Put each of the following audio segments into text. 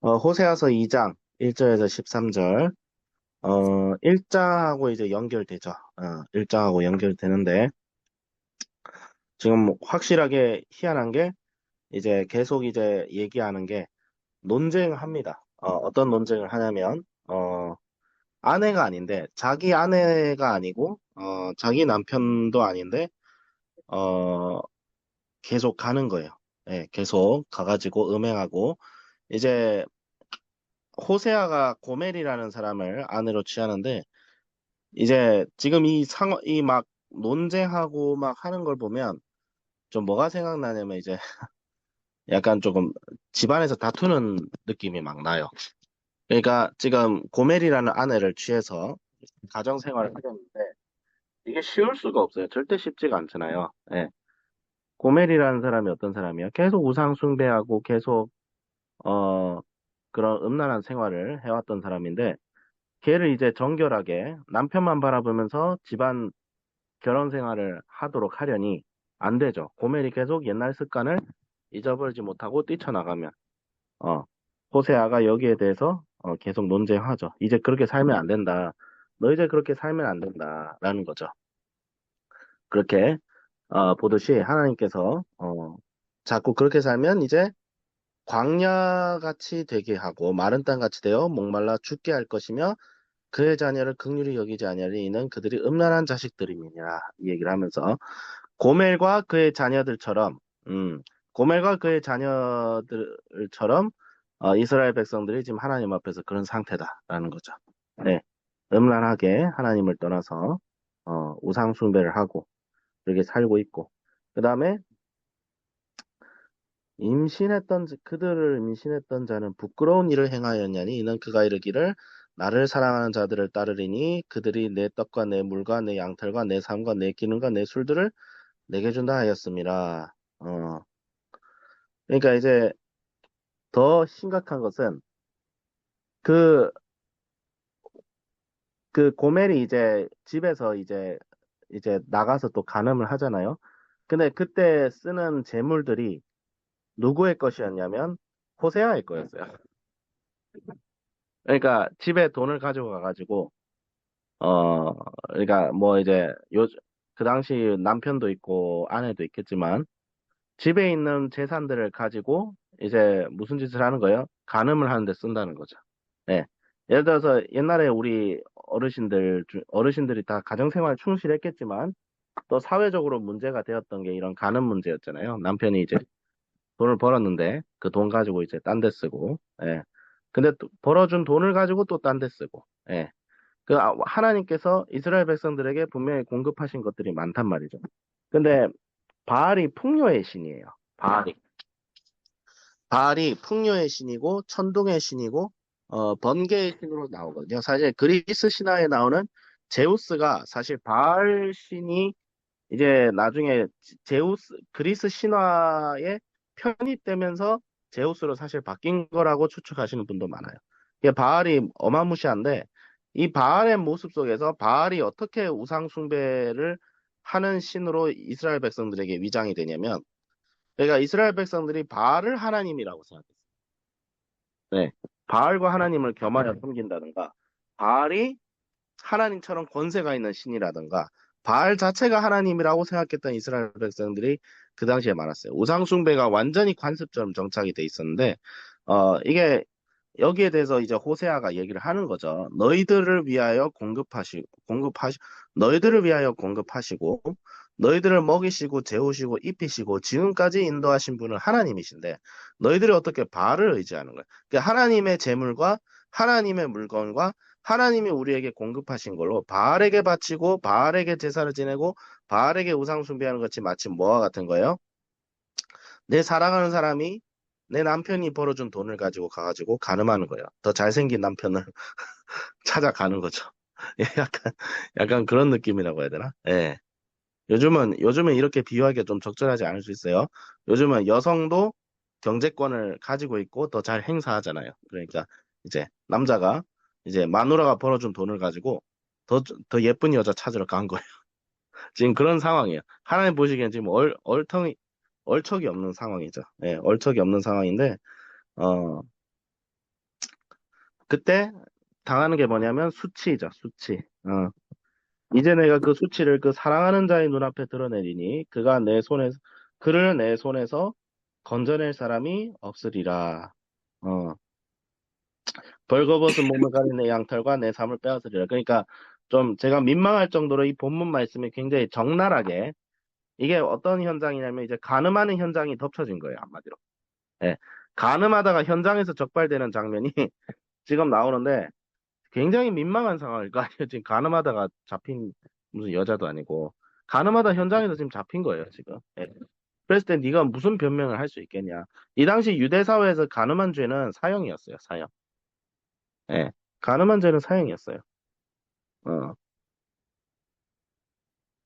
어, 호세아서 2장 1절에서 13절. 어, 1장하고 이제 연결되죠. 어, 1장하고 연결되는데 지금 확실하게 희한한 게 이제 계속 이제 얘기하는 게 논쟁합니다. 어, 어떤 논쟁을 하냐면 어, 아내가 아닌데 자기 아내가 아니고 어, 자기 남편도 아닌데 어, 계속 가는 거예요. 예, 계속 가가지고 음행하고 이제 호세아가 고멜이라는 사람을 아내로 취하는데 이제 지금 이 상황 이막 논쟁하고 막 하는 걸 보면 좀 뭐가 생각나냐면 이제 약간 조금 집안에서 다투는 느낌이 막 나요. 그러니까 지금 고멜이라는 아내를 취해서 가정 생활을 하려는데 이게 쉬울 수가 없어요. 절대 쉽지가 않잖아요. 예. 고멜이라는 사람이 어떤 사람이야? 계속 우상 숭배하고 계속 어 그런 음란한 생활을 해왔던 사람인데 걔를 이제 정결하게 남편만 바라보면서 집안 결혼 생활을 하도록 하려니 안 되죠. 고멜이 계속 옛날 습관을 잊어버리지 못하고 뛰쳐나가면 어 호세아가 여기에 대해서 어, 계속 논쟁하죠. 이제 그렇게 살면 안 된다. 너 이제 그렇게 살면 안 된다라는 거죠. 그렇게 어, 보듯이 하나님께서 어, 자꾸 그렇게 살면 이제 광야같이 되게 하고 마른 땅같이 되어 목말라 죽게 할 것이며 그의 자녀를 극률히 여기지 아니하리. 이는 그들이 음란한 자식들임이니라. 이 얘기를 하면서 고멜과 그의 자녀들처럼 음, 고멜과 그의 자녀들처럼 어, 이스라엘 백성들이 지금 하나님 앞에서 그런 상태다라는 거죠. 네, 음란하게 하나님을 떠나서 어, 우상 숭배를 하고 그렇게 살고 있고 그 다음에 임신했던 그들을 임신했던 자는 부끄러운 일을 행하였냐니 이는 그가 이르기를 나를 사랑하는 자들을 따르리니 그들이 내 떡과 내 물과 내 양털과 내 삶과 내 기능과 내 술들을 내게 준다 하였습니다. 어. 그러니까 이제 더 심각한 것은 그, 그 고멜이 이제 집에서 이제 이제 나가서 또 간음을 하잖아요. 근데 그때 쓰는 재물들이 누구의 것이었냐면 호세아의 거였어요. 그러니까 집에 돈을 가지고 가가지고 어 그러니까 뭐 이제 요 그 당시 남편도 있고 아내도 있겠지만 집에 있는 재산들을 가지고 이제 무슨 짓을 하는 거예요? 간음을 하는데 쓴다는 거죠. 네. 예를 들어서 옛날에 우리 어르신들 중- 어르신들이 다 가정생활 충실했겠지만 또 사회적으로 문제가 되었던 게 이런 간음 문제였잖아요. 남편이 이제 돈을 벌었는데 그 돈 가지고 이제 딴 데 쓰고, 예. 근데 또 벌어준 돈을 가지고 또 딴 데 쓰고, 예. 그 아- 하나님께서 이스라엘 백성들에게 분명히 공급하신 것들이 많단 말이죠. 근데 바알이 풍요의 신이에요. 바알이. 바알이 풍요의 신이고 천둥의 신이고 어, 번개의 신으로 나오거든요. 사실 그리스 신화에 나오는 제우스가 사실 바알 신이 이제 나중에 제우스 그리스 신화에 편입되면서 제우스로 사실 바뀐 거라고 추측하시는 분도 많아요. 이게 바알이 어마무시한데 이 바알의 모습 속에서 바알이 어떻게 우상 숭배를 하는 신으로 이스라엘 백성들에게 위장이 되냐면 그러니까 이스라엘 백성들이 바알을 하나님이라고 생각했어요. 네. 바알과 하나님을 겸하여 섬긴다든가 바알이 하나님처럼 권세가 있는 신이라든가 바알 자체가 하나님이라고 생각했던 이스라엘 백성들이 그 당시에 많았어요. 우상숭배가 완전히 관습처럼 정착이 돼 있었는데 어 이게 여기에 대해서 이제 호세아가 얘기를 하는 거죠. 너희들을 위하여 공급하시고 공급하시 너희들을 위하여 공급하시고 너희들을 먹이시고 재우시고 입히시고 지금까지 인도하신 분은 하나님이신데 너희들이 어떻게 바알을 의지하는 거야? 그러니까 하나님의 재물과 하나님의 물건과 하나님이 우리에게 공급하신 걸로 바알에게 바치고 바알에게 제사를 지내고 바알에게 우상 숭배하는 것이 마치 뭐와 같은 거예요? 내 사랑하는 사람이 내 남편이 벌어준 돈을 가지고 가가지고 가늠하는 거예요. 더 잘생긴 남편을 찾아가는 거죠. 예, 약간 약간 그런 느낌이라고 해야 되나? 예. 요즘은 요즘은 이렇게 비유하기가 좀 적절하지 않을 수 있어요. 요즘은 여성도 경제권을 가지고 있고 더 잘 행사하잖아요. 그러니까 이제 남자가 이제 마누라가 벌어준 돈을 가지고 더, 더 예쁜 여자 찾으러 간 거예요. 지금 그런 상황이에요. 하나님 보시기엔 지금 얼, 얼텅이, 얼척이 없는 상황이죠. 예, 얼척이 없는 상황인데, 어, 그때 당하는 게 뭐냐면 수치죠, 수치. 어. 이제 내가 그 수치를 그 사랑하는 자의 눈앞에 드러내리니 그가 내 손에 그를 내 손에서 건져낼 사람이 없으리라. 어. 벌거벗은 몸을 가린 내 양털과 내 삶을 빼앗으리라. 그러니까 좀 제가 민망할 정도로 이 본문 말씀이 굉장히 적나라하게 이게 어떤 현장이냐면 이제 가늠하는 현장이 덮쳐진 거예요, 한마디로. 예. 가늠하다가 현장에서 적발되는 장면이 지금 나오는데 굉장히 민망한 상황일 거 아니에요. 지금 가늠하다가 잡힌 무슨 여자도 아니고 가늠하다 현장에서 지금 잡힌 거예요, 지금. 예. 그랬을 때 네가 무슨 변명을 할 수 있겠냐? 이 당시 유대 사회에서 가늠한 죄는 사형이었어요, 사형. 예. 가늠한 죄는 사형이었어요. 어.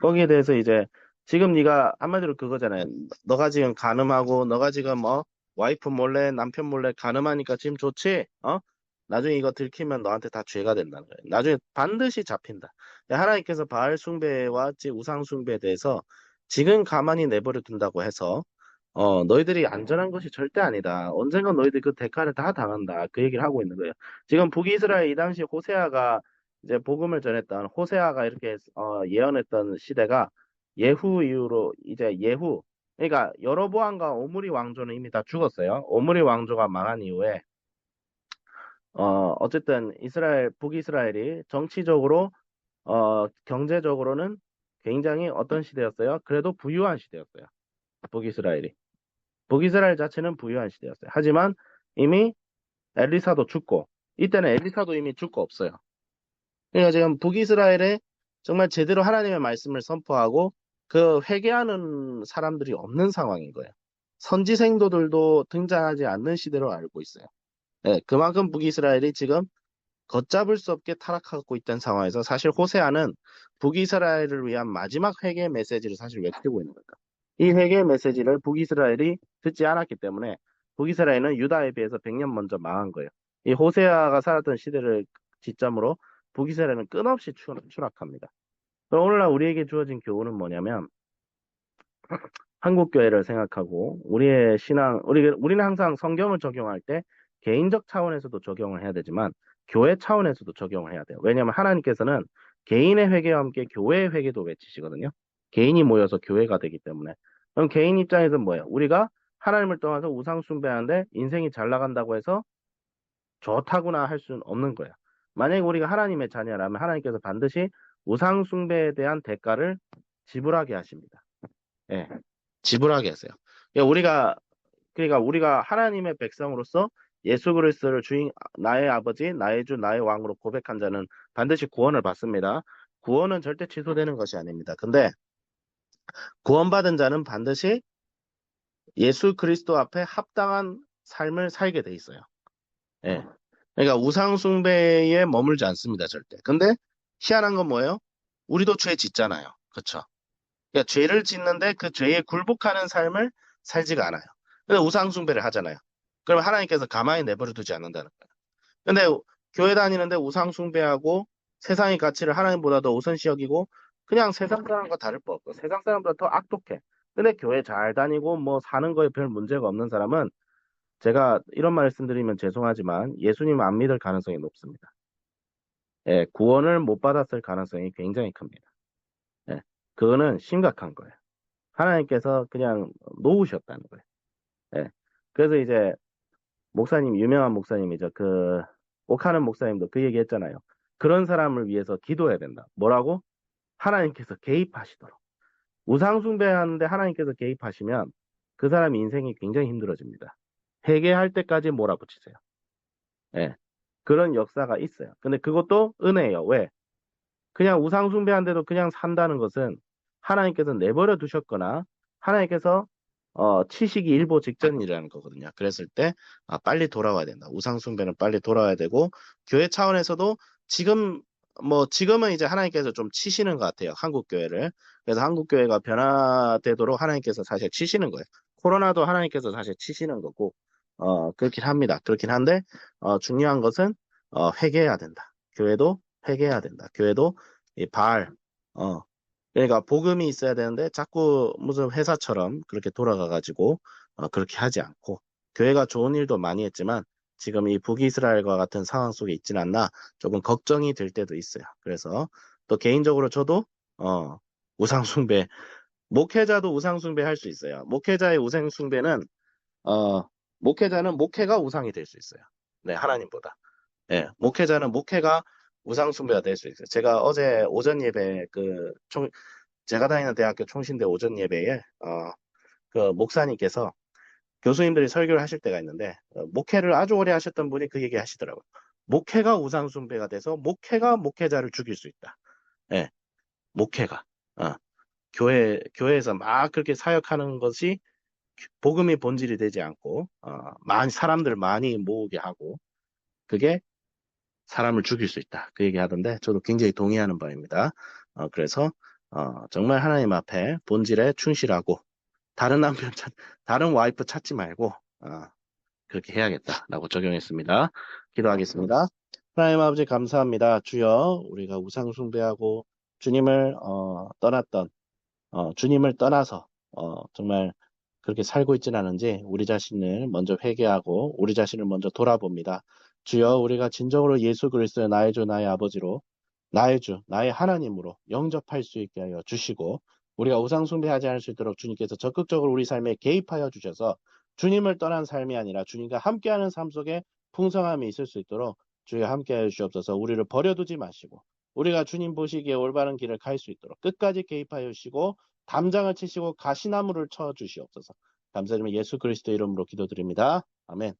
거기에 대해서 이제 지금 네가 한마디로 그거잖아요. 너가 지금 가늠하고 너가 지금 뭐 와이프 몰래 남편 몰래 가늠하니까 지금 좋지? 어? 나중에 이거 들키면 너한테 다 죄가 된다는 거예요. 나중에 반드시 잡힌다. 하나님께서 바알 숭배와 우상 숭배에 대해서 지금 가만히 내버려 둔다고 해서 어 너희들이 안전한 것이 절대 아니다. 언젠가 너희들 그 대가를 다 당한다. 그 얘기를 하고 있는 거예요. 지금 북이스라엘 이 당시 호세아가 이제 복음을 전했던 호세아가 이렇게 어, 예언했던 시대가 예후 이후로 이제 예후 그러니까 여로보암과 오므리 왕조는 이미 다 죽었어요. 오므리 왕조가 망한 이후에 어 어쨌든 이스라엘 북이스라엘이 정치적으로 어 경제적으로는 굉장히 어떤 시대였어요? 그래도 부유한 시대였어요. 북이스라엘이. 북이스라엘 자체는 부유한 시대였어요. 하지만 이미 엘리사도 죽고 이때는 엘리사도 이미 죽고 없어요. 그러니까 지금 북이스라엘에 정말 제대로 하나님의 말씀을 선포하고 그 회개하는 사람들이 없는 상황인 거예요. 선지 생도들도 등장하지 않는 시대로 알고 있어요. 네, 그만큼 북이스라엘이 지금 걷잡을 수 없게 타락하고 있던 상황에서 사실 호세아는 북이스라엘을 위한 마지막 회개 메시지를 사실 외치고 있는 겁니다. 이 회개 메시지를 북이스라엘이 듣지 않았기 때문에 북이스라엘은 유다에 비해서 100년 먼저 망한 거예요. 이 호세아가 살았던 시대를 지점으로 북이스라엘은 끝없이 추락합니다. 오늘날 우리에게 주어진 교훈은 뭐냐면 한국 교회를 생각하고 우리의 신앙 우리 우리는 항상 성경을 적용할 때 개인적 차원에서도 적용을 해야 되지만 교회 차원에서도 적용을 해야 돼요. 왜냐하면 하나님께서는 개인의 회개와 함께 교회의 회개도 외치시거든요. 개인이 모여서 교회가 되기 때문에. 그럼 개인 입장에서는 뭐예요? 우리가 하나님을 떠나서 우상 숭배하는데 인생이 잘 나간다고 해서 좋다구나 할 수는 없는 거예요. 만약에 우리가 하나님의 자녀라면 하나님께서 반드시 우상 숭배에 대한 대가를 지불하게 하십니다. 예. 지불하게 하세요. 그러니까 우리가 그러니까 우리가 하나님의 백성으로서 예수 그리스도를 주인 나의 아버지, 나의 주, 나의 왕으로 고백한 자는 반드시 구원을 받습니다. 구원은 절대 취소되는 것이 아닙니다. 근데 구원받은 자는 반드시 예수 그리스도 앞에 합당한 삶을 살게 돼 있어요. 예. 그러니까 우상 숭배에 머물지 않습니다, 절대. 근데 희한한 건 뭐예요? 우리도 죄 짓잖아요. 그렇죠? 그러니까 죄를 짓는데 그 죄에 굴복하는 삶을 살지가 않아요. 근데 우상 숭배를 하잖아요. 그럼 하나님께서 가만히 내버려 두지 않는다는 거예요. 근데 교회 다니는데 우상 숭배하고 세상의 가치를 하나님보다 더 우선시 여기고 그냥 세상 사람과 다를 바 없고 세상 사람보다 더 악독해. 근데 교회 잘 다니고 뭐 사는 거에 별 문제가 없는 사람은 제가 이런 말씀드리면 죄송하지만 예수님 안 믿을 가능성이 높습니다. 예, 구원을 못 받았을 가능성이 굉장히 큽니다. 예, 그거는 심각한 거예요. 하나님께서 그냥 놓으셨다는 거예요. 예, 그래서 이제 목사님, 유명한 목사님이죠. 그, 옥하는 목사님도 그 얘기 했잖아요. 그런 사람을 위해서 기도해야 된다. 뭐라고? 하나님께서 개입하시도록. 우상숭배하는데 하나님께서 개입하시면 그 사람 인생이 굉장히 힘들어집니다. 회개할 때까지 몰아붙이세요. 예. 그런 역사가 있어요. 근데 그것도 은혜예요. 왜? 그냥 우상숭배한데도 그냥 산다는 것은 하나님께서 내버려 두셨거나 하나님께서 어, 치식이 일보 직전이라는 거거든요. 그랬을 때 아, 빨리 돌아와야 된다. 우상숭배는 빨리 돌아와야 되고 교회 차원에서도 지금 뭐 지금은 이제 하나님께서 좀 치시는 것 같아요. 한국 교회를. 그래서 한국 교회가 변화되도록 하나님께서 사실 치시는 거예요. 코로나도 하나님께서 사실 치시는 거고 어, 그렇긴 합니다. 그렇긴 한데 어, 중요한 것은 어, 회개해야 된다. 교회도 회개해야 된다. 교회도 이 발, 어, 그러니까 복음이 있어야 되는데 자꾸 무슨 회사처럼 그렇게 돌아가 가지고 어, 그렇게 하지 않고 교회가 좋은 일도 많이 했지만 지금 이 북이스라엘과 같은 상황 속에 있진 않나 조금 걱정이 될 때도 있어요. 그래서 또 개인적으로 저도 어, 우상숭배 목회자도 우상숭배 할 수 있어요. 목회자의 우상숭배는 어, 목회자는 목회가 우상이 될 수 있어요. 네, 하나님보다. 예, 목회자는 목회가 우상숭배가 될 수 있어요. 제가 어제 오전 예배 그 총, 제가 다니는 대학교 총신대 오전 예배에 어, 그 목사님께서 교수님들이 설교를 하실 때가 있는데 어, 목회를 아주 오래 하셨던 분이 그 얘기 하시더라고요. 목회가 우상숭배가 돼서 목회가 목회자를 죽일 수 있다. 예, 목회가 어, 교회 교회에서 막 그렇게 사역하는 것이 복음의 본질이 되지 않고 어, 많이 사람들 많이 모으게 하고 그게 사람을 죽일 수 있다. 그 얘기 하던데 저도 굉장히 동의하는 바입니다. 어, 그래서 어, 정말 하나님 앞에 본질에 충실하고 다른 남편 찾, 다른 와이프 찾지 말고 어, 그렇게 해야겠다라고 적용했습니다. 기도하겠습니다. 하나님 아버지 감사합니다. 주여 우리가 우상 숭배하고 주님을 어, 떠났던 어, 주님을 떠나서 어, 정말 그렇게 살고 있지는 않은지 우리 자신을 먼저 회개하고 우리 자신을 먼저 돌아봅니다. 주여 우리가 진정으로 예수 그리스도의 나의 주 나의 아버지로 나의 주 나의 하나님으로 영접할 수 있게 하여 주시고 우리가 우상 숭배하지 않을 수 있도록 주님께서 적극적으로 우리 삶에 개입하여 주셔서 주님을 떠난 삶이 아니라 주님과 함께하는 삶 속에 풍성함이 있을 수 있도록 주여 함께하여 주시옵소서 우리를 버려두지 마시고 우리가 주님 보시기에 올바른 길을 갈 수 있도록 끝까지 개입하여 주시고 담장을 치시고 가시나무를 쳐 주시옵소서 감사드리며 예수 그리스도 이름으로 기도드립니다. 아멘.